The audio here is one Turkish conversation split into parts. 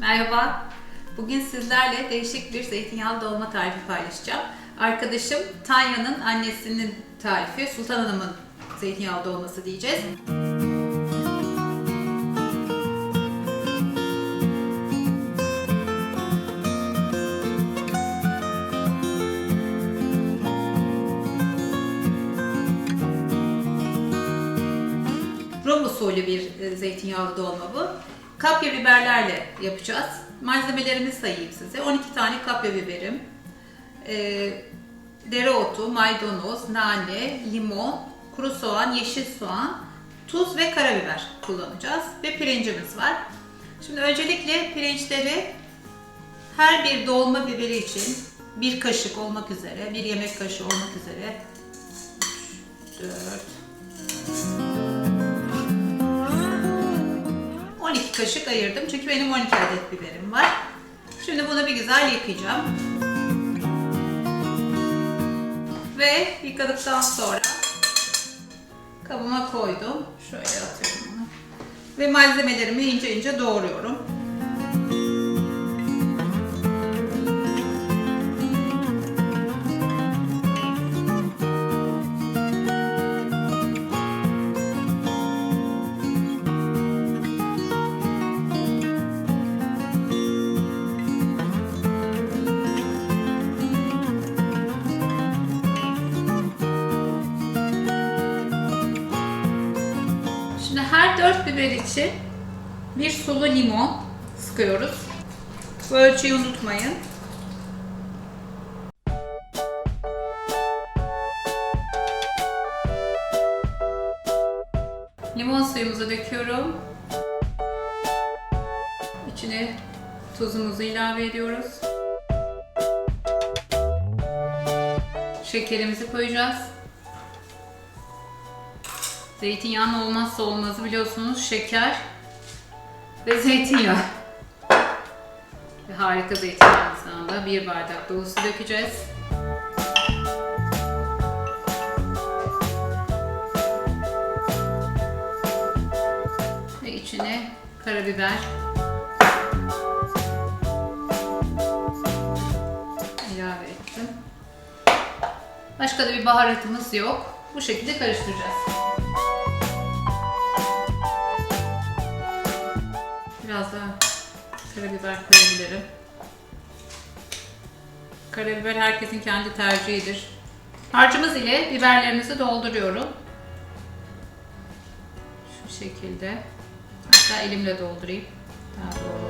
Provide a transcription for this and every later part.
Merhaba. Bugün sizlerle değişik bir zeytinyağlı dolma tarifi paylaşacağım. Arkadaşım Tanya'nın annesinin tarifi, Sultan Hanım'ın zeytinyağlı dolması diyeceğiz. Usulü bir e, zeytinyağlı dolma bu. Kapya biberlerle yapacağız. Malzemelerimi sayayım size. 12 tane kapya biberim, e, dereotu, maydanoz, nane, limon, kuru soğan, yeşil soğan, tuz ve karabiber kullanacağız. Ve pirincimiz var. Şimdi öncelikle pirinçleri her bir dolma biberi için bir kaşık olmak üzere, bir yemek kaşığı olmak üzere 4 kaşık ayırdım çünkü benim 12 adet biberim var. Şimdi bunu bir güzel yıkayacağım. Ve yıkadıktan sonra kabıma koydum. Şöyle atıyorum bunu. Ve malzemelerimi ince ince doğruyorum. Biber için bir sulu limon sıkıyoruz. Bu ölçüyü unutmayın. Limon suyumuzu döküyorum. İçine tuzumuzu ilave ediyoruz. Şekerimizi koyacağız. Zeytinyağının olmazsa olmazı biliyorsunuz şeker ve zeytinyağı. Ve harika zeytinyağından da bir bardak dolusu dökeceğiz. Ve içine karabiber ilave ettim. Başka da bir baharatımız yok. Bu şekilde karıştıracağız. Biraz daha karabiber koyabilirim. Karabiber herkesin kendi tercihidir. Harcımız ile biberlerimizi dolduruyorum. Şu şekilde. Hatta elimle doldurayım. Daha doğru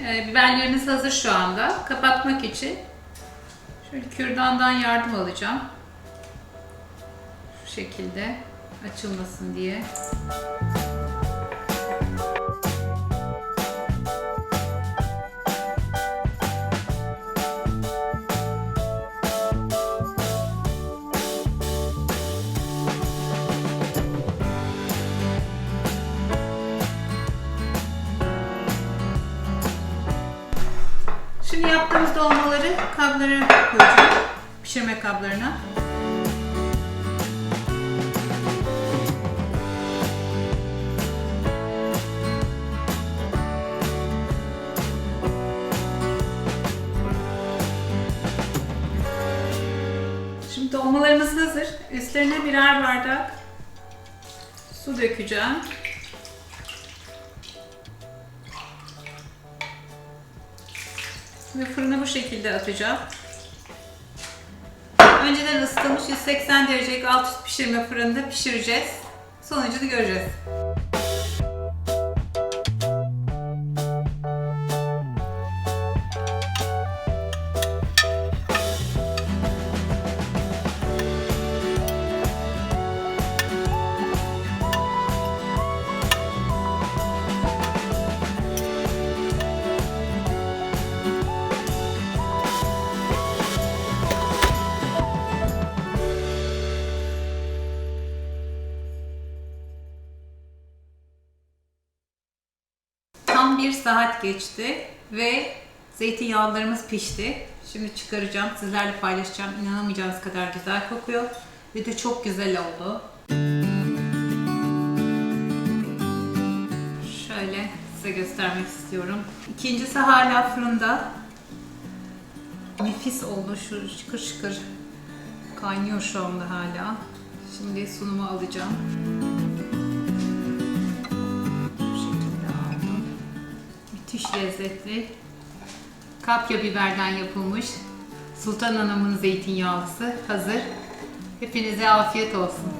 olur. Ee, biberlerimiz hazır şu anda. Kapatmak için şöyle kürdandan yardım alacağım. Şu şekilde açılmasın diye. Şimdi yaptığımız dolmaları kablara koyacağım. Pişirme kablarına. Şimdi dolmalarımız hazır. Üstlerine birer bardak su dökeceğim. Ve fırına bu şekilde atacağım. Önceden ısıtılmış 180 derecelik alt üst pişirme fırında pişireceğiz. Sonucunu göreceğiz. Bir saat geçti ve zeytinyağlarımız pişti. Şimdi çıkaracağım, sizlerle paylaşacağım. İnanamayacağınız kadar güzel kokuyor ve de çok güzel oldu. Şöyle size göstermek istiyorum. İkincisi hala fırında. Nefis oldu. Şu şıkır şıkır kaynıyor şu anda hala. Şimdi sunumu alacağım. Müthiş lezzetli. Kapya biberden yapılmış Sultan Hanım'ın zeytinyağlısı hazır. Hepinize afiyet olsun.